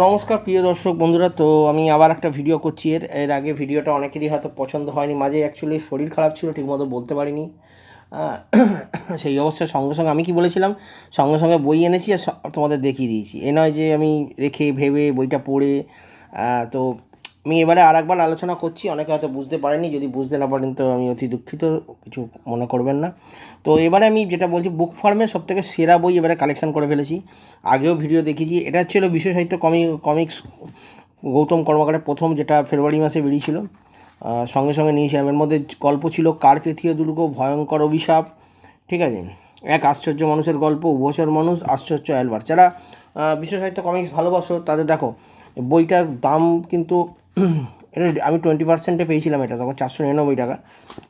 নমস্কার, প্রিয় দর্শক বন্ধুরা। তো আমি আবার একটা ভিডিও করছি। এর এর আগে ভিডিওটা অনেকেরই হয়তো পছন্দ হয়নি। মাঝে অ্যাকচুয়ালি শরীর খারাপ ছিল, ঠিকমতো বলতে পারিনি। সেই অবস্থায় সঙ্গে সঙ্গে আমি কি বলেছিলাম? সঙ্গে সঙ্গে বই এনেছি আর তোমাদের দেখিয়ে দিয়েছি। এ নয় যে আমি রেখে, ভেবে বইটা পড়ে তো আমি এবারে আর একবার আলোচনা করছি, অনেকে হয়তো বুঝতে পারেনি যদি বুঝতে না পারেন তো আমি অতি দুঃখিত, কিছু মনে করবেন না। তো এবারে আমি যেটা বলছি বুক ফার্মে সব থেকে সেরা বই এবারে কালেকশন করে ফেলেছি। আগেও ভিডিও দেখেছি, এটা ছিল বিশ্ব সাহিত্য কমি কমিক্স গৌতম কর্মকারের প্রথম, যেটা ফেব্রুয়ারি মাসে বেরিয়েছিল। সঙ্গে সঙ্গে নিয়েছিলাম এর মধ্যে গল্প ছিল কার্পেথীয় দুর্গ, ভয়ঙ্কর অভিশাপ, ঠিক আছে? এক আশ্চর্য মানুষের গল্প, উভচর মানুষ, আশ্চর্য অ্যালবার্ট যারা বিশ্ব সাহিত্য কমিক্স ভালোবাসো, তাদের দেখো, বইটার দাম কিন্তু এটা আমি টোয়েন্টি পার্সেন্টে পেয়েছিলাম এটা, তখন চারশো নিরানব্বই টাকা,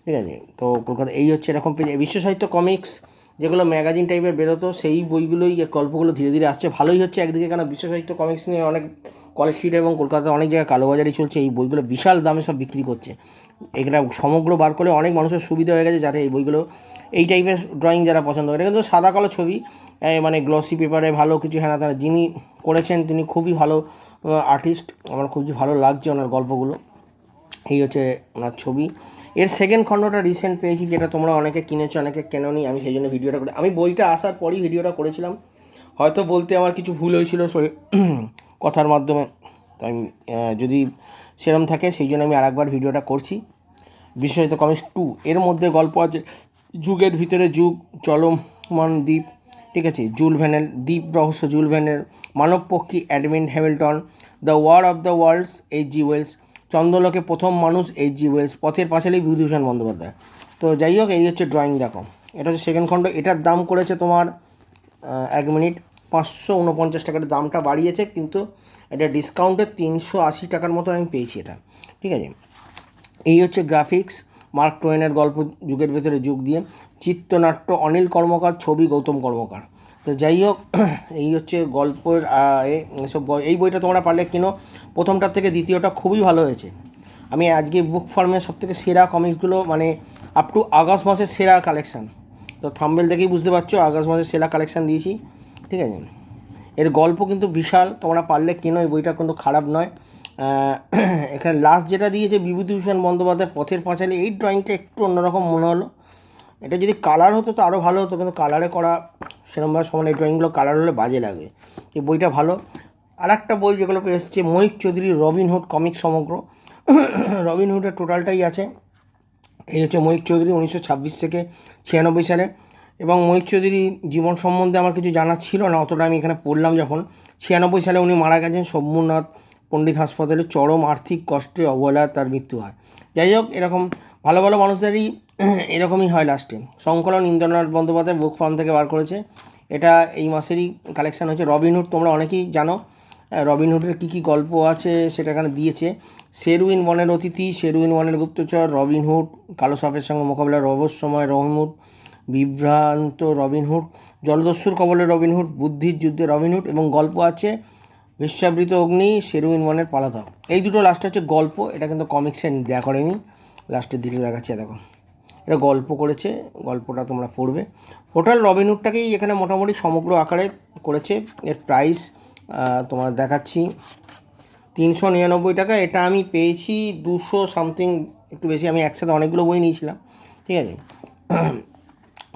ঠিক আছে? তো কলকাতা এই হচ্ছে এরকম পেজ বিশ্ব সাহিত্য কমিক্স যেগুলো ম্যাগাজিন টাইপের বেরোতো, সেই বইগুলোই গল্পগুলো ধীরে ধীরে আসছে। ভালোই হচ্ছে একদিকে কেন বিশ্ব সাহিত্য কমিক্স নিয়ে অনেক কলেজ স্ট্রিট এবং কলকাতার অনেক জায়গায় কালোবাজারি চলছে, এই বইগুলো বিশাল দামে সব বিক্রি করছে। এটা সমগ্র বার করে অনেক মানুষের সুবিধা হয়ে গেছে যারা এই বইগুলো এই টাইপের ড্রয়িং যারা পছন্দ করে। কিন্তু সাদা কালো ছবি মানে গ্লসি পেপারে ভালো কিছু হ্যাঁ তারা যিনি করেছেন তিনি খুবই ভালো আর্টিস্ট আমার খুবই ভালো লাগছে ওনার গল্পগুলো। এই হচ্ছে ওনার ছবি। এর সেকেন্ড খণ্ডটা রিসেন্ট পেয়েছি, যেটা তোমরা অনেকে কিনেছো, অনেকে কেননি, আমি সেই জন্য ভিডিওটা করে আমি বইটা আসার পরই ভিডিওটা করেছিলাম। হয়তো বলতে আমার কিছু ভুল হয়েছিল কথার মাধ্যমে। তো আমি যদি সেরম থাকে, সেই জন্য আমি আরেকবার ভিডিওটা করছি। বিশেষত কমিক্স টু এর মধ্যে গল্প আছে, যুগের ভিতরে যুগ, চলমান দ্বীপ, ঠিক আছে? জুল ভ্যানের দ্বীপ রহস্য, জুল ভ্যানের মানবপক্ষী, Edmond Hamilton the war of the worlds H G Wells চন্দ্রলোকে প্রথম মানুষ H G Wales Pather Panchali Bibhutibhushan Bandyopadhyay. তো যাই হোক, এই হচ্ছে ড্রয়িং দেখো। এটা হচ্ছে সেকেন্ড খণ্ড। এটার দাম করেছে তোমার এক মিনিট, পাঁচশো উনপঞ্চাশ টাকার দামটা বাড়িয়েছে, কিন্তু এটা ডিসকাউন্টে তিনশো আশি টাকার মতো আমি পেয়েছি এটা। ঠিক আছে? এই হচ্ছে গ্রাফিক্স মার্ক টোয়েনের গল্প যুগের ভেতরে যুগ দিয়ে। চিত্রনাট্য অনিল কর্মকার, ছবি গৌতম কর্মকার। তো যাই হোক, এই হচ্ছে গল্পের এসব এই বইটা তোমরা পারলে কিনো। প্রথমটার থেকে দ্বিতীয়টা খুবই ভালো হয়েছে। আমি আজকে বুক ফার্মের সব থেকে সেরা কমিক্সগুলো মানে আপ টু আগস্ট মাসের সেরা কালেকশান তো থাম্বেল দেখেই বুঝতে পারছ, আগস্ট মাসের সেরা কালেকশান দিয়েছি। ঠিক আছে? এর গল্প কিন্তু বিশাল, তোমরা পারলে কেনো, এই বইটা কিন্তু খারাপ নয়। এখানে লাস্ট যেটা দিয়েছে বিভূতিভূষণ বন্দ্যোপাধ্যায় পথের পাঁচালী, এই ড্রয়িংটা একটু অন্যরকম মনে হলো। এটা যদি কালার হতো তো আরও ভালো হতো, কিন্তু কালারে করা সেরকমভাবে সমান এই ড্রয়িংগুলো কালার হলে বাজে লাগে। এই বইটা ভালো। আর একটা বই যেগুলো এসছে মহিক চৌধুরী রবিনহুড কমিক সমগ্র। রবিনহুডের টোটালটাই আছে। এই হচ্ছে মহিক চৌধুরী উনিশশো ছাব্বিশ থেকে ছিয়ানব্বই সালে। এবং মহিক চৌধুরী জীবন সম্বন্ধে আমার কিছু জানা ছিল না, অতটা আমি এখানে পড়লাম যখন। ছিয়ানব্বই সালে উনি মারা গেছেন সোমনাথ পণ্ডিত হাসপাতালে। চরম আর্থিক কষ্টে অবহেলায় তার মৃত্যু হয়। যাই হোক, এরকম ভালো ভালো মানুষদেরই এরকমই হয় লাস্টে সংকলন ইন্দ্রনাথ বন্দ্যোপাধ্যায় বুক ফার্ম থেকে বার করেছে। এটা এই মাসেরই কালেকশান হয়েছে। রবিনহুড তোমরা অনেকেই জানো। রবিনহুডের কী কী গল্প আছে সেটা এখানে দিয়েছে। শেরউইন বনের অতিথি শেরউইন বনের গুপ্তচর রবিনহুড কালো সাফের সঙ্গে মোকাবিলা রহস্যময় রহমুড বিভ্রান্ত রবিনহুড জলদস্যুর কবলে রবিনহুড বুদ্ধির যুদ্ধে রবিনহুড এবং গল্প আছে বিশ্বাবৃত অগ্নি, শেরুইন ওয়ানের পালাতক। এই দুটো লাস্ট হচ্ছে গল্প। এটা কিন্তু কমিক্সে দেয়া করেনি। লাস্টের দিকে দেখাচ্ছে, দেখো। এটা গল্প করেছে, গল্পটা তোমরা পড়বে। টোটাল রবিনহুডটাকেই এখানে মোটামুটি সমগ্র আকারে করেছে। এর প্রাইস তোমার দেখাচ্ছি। তিনশো নিরানব্বই টাকা। এটা আমি পেয়েছি দুশো সামথিং একটু বেশি, আমি একসাথে অনেকগুলো বই নিয়েছিলাম। ঠিক আছে?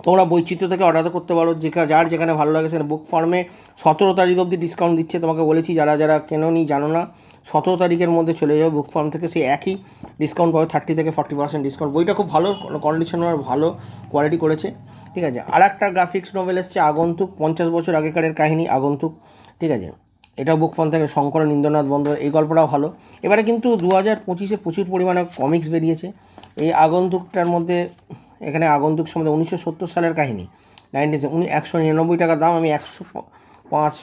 তোমরা বৈচিত্র্য থেকে অর্ডার করতে পারো যেখানে যার যেখানে ভালো লাগে সেখানে। বুক ফার্মে সতেরো তারিখ অবধি ডিসকাউন্ট দিচ্ছে। তোমাকে বলেছি, যারা যারা কেননি জানো না সতেরো তারিখের মধ্যে চলে যাবে বুক ফার্ম থেকে, সেই একই ডিসকাউন্ট পাবে থার্টি থেকে ফর্টি পার্সেন্ট ডিসকাউন্ট বইটা খুব ভালো কন্ডিশনার ভালো কোয়ালিটি করেছে। ঠিক আছে? আর একটা গ্রাফিক্স নোভেল এসছে, আগন্তুক, পঞ্চাশ বছর আগেকারের কাহিনী, আগন্তুক। ঠিক আছে? এটাও বুক ফার্ম থেকে, শঙ্কর ইন্দ্রনাথ বন্ধ এই গল্পটাও ভালো। এবারে কিন্তু দু হাজার পঁচিশে প্রচুর পরিমাণে কমিক্স বেরিয়েছে। এই আগন্তুকটার মধ্যে, এখানে আগন্তুক সম্বন্ধে উনিশশো সত্তর সালের কাহিনী। নাইনটিন উনি একশো নিরানব্বই টাকা দাম, আমি একশো পাঁচ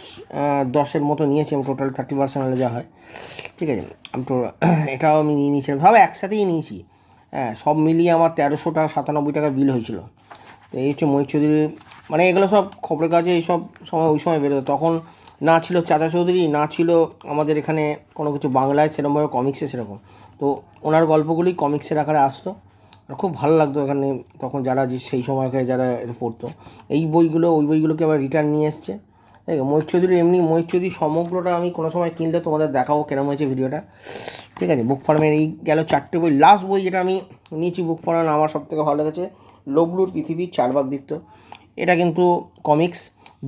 দশের মতো নিয়েছি আমি টোটাল থার্টি পার্সেন্ট হলে যা হয়। ঠিক আছে? আমি তো, এটাও আমি নিয়ে নিয়েছিলাম ভাবে, একসাথেই নিয়েছি। হ্যাঁ সব মিলিয়ে আমার তেরোশো টাকা সাতানব্বই টাকা বিল হয়েছিল। তো এই হচ্ছে মহিত চৌধুরী মানে এগুলো সব খবরের কাছে এইসব সময়, ওই সময় বেরোতো। তখন না ছিল চাচা চৌধুরী, না ছিল আমাদের এখানে কোনো কিছু বাংলায় সেরকমভাবে কমিক্সে সেরকম। তো ওনার গল্পগুলি কমিক্সের আকারে আসতো। আর খুব ভালো লাগতো এখানে তখন যারা যে সেই সময়কার যারা পড়তো। এই বইগুলো, ওই বইগুলোকে আবার রিটার্ন নিয়ে এসছে। ঠিক আছে মহিষ চৌধুরী এমনি মহিষ চৌধুরী সমগ্রটা আমি কোনো সময় কিনলে তোমাদের দেখাবো কেরম হয়েছে ভিডিওটা। ঠিক আছে বুক ফার্মের এই গেল চারটে বই। লাস্ট বই যেটা আমি নিয়েছি বুক ফার্মের আমার সব থেকে ভালো লেগেছে, লবলুর পৃথিবী চারবাগ দিত্য এটা কিন্তু কমিক্স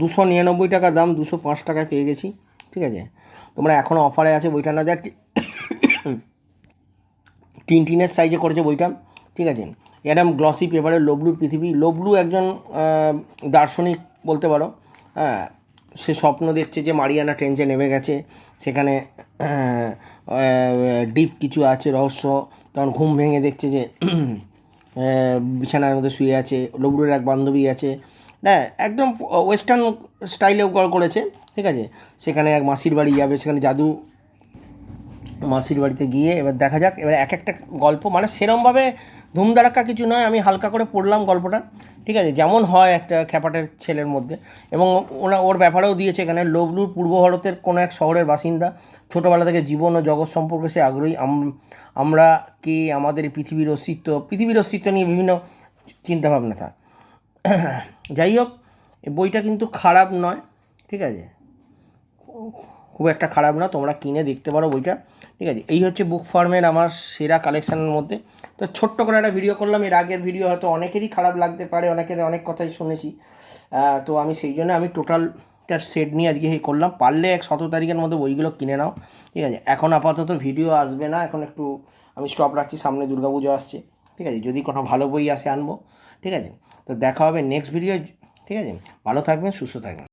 দুশো নিরানব্বই টাকা দাম, দুশো পাঁচ টাকায় পেয়ে গেছি। ঠিক আছে, তোমরা এখনও অফারে আছে বইটা না দেখ টিন টিনের সাইজে করেছে বইটা। ঠিক আছে, এরম গ্লসি পেপারে লবলুর পৃথিবী লবলু একজন দার্শনিক বলতে পারো। হ্যাঁ সে স্বপ্ন দেখছে যে মারিয়ানা ট্রেঞ্চে নেমে গেছে। সেখানে ডিপ কিছু আছে, রহস্য। তখন ঘুম ভেঙে দেখছে যে বিছানার মধ্যে শুয়ে আছে। লবলুর এক বান্ধবী আছে। হ্যাঁ একদম ওয়েস্টার্ন স্টাইলেও করেছে, ঠিক আছে? সেখানে এক মাসির বাড়ি যাবে, সেখানে জাদু মাসির বাড়িতে গিয়ে এবার দেখা যাক। এবার এক একটা গল্প মানে সেরমভাবে ধুমধারাক্কা কিছু নয়, আমি হালকা করে পড়লাম গল্পটা, ঠিক আছে? যেমন হয় একটা খ্যাপাটের ছেলের মধ্যে। এবং ওরা ওর ব্যাপারেও দিয়েছে এখানে, লবলুর পূর্ব ভারতের কোনো এক শহরের বাসিন্দা, ছোটোবেলা থেকে জীবন ও জগৎ সম্পর্কে সে আগ্রহী। আম- আমরা কি আমাদের পৃথিবীর অস্তিত্ব পৃথিবীর অস্তিত্ব নিয়ে বিভিন্ন চিন্তাভাবনা থাক। যাই হোক বইটা কিন্তু খারাপ নয়, ঠিক আছে? খুব একটা খারাপ না, তোমরা কিনে দেখতে পারো বইটা, ঠিক আছে? এই হচ্ছে বুক ফার্মের আমার সেরা কালেকশানের মধ্যে। তো ছোট্ট করে একটা ভিডিও করলাম, এর আগের ভিডিও হয়তো অনেকেরই খারাপ লাগতে পারে, অনেকের অনেক কথাই শুনেছি। তো আমি সেই জন্য আমি টোটালটা সেট নিয়ে আজকে এই করলাম। পারলে এক সতেরো তারিখের মধ্যে বইগুলো কিনে নাও, ঠিক আছে? এখন আপাতত ভিডিও আসবে না, এখন একটু আমি স্টপ রাখছি, সামনে দুর্গাপুজো আসছে, ঠিক আছে? যদি কোনো ভালো বই আসে আনব, ঠিক আছে? তো দেখা হবে নেক্সট ভিডিও ঠিক আছে? ভালো থাকবেন, সুস্থ থাকবেন।